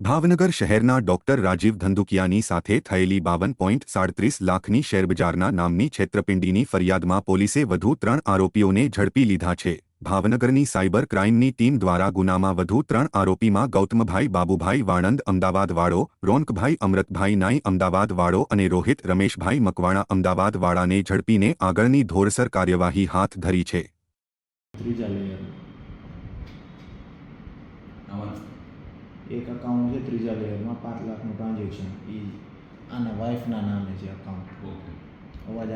ભાવનગર શહેરના ડોક્ટર રાજીવ ધંધુકિયાની સાથે થયેલી બાવન પોઈન્ટ સાડત્રીસ લાખની શેરબજારના નામની છેતરપિંડીની ફરિયાદમાં પોલીસે વધુ ત્રણ આરોપીઓને ઝડપી લીધા છે. ભાવનગરની સાયબર ક્રાઇમની ટીમ દ્વારા ગુનામાં વધુ ત્રણ આરોપીમાં ગૌતમભાઈ બાબુભાઈ વાણંદ અમદાવાદવાળો, રોનકભાઈ અમૃતભાઈ નાઈ અમદાવાદવાળો અને રોહિત રમેશભાઈ મકવાણા અમદાવાદવાળાને ઝડપીને આગળની ધોરસર કાર્યવાહી હાથ ધરી છે. એક અકાઉન્ટ છે ત્રીજા લેયરમાં પાંચ લાખનું ટ્રાન્ઝેક્શન એ આના વાઈફના નામે છે અકાઉન્ટ ઓકે અવાજ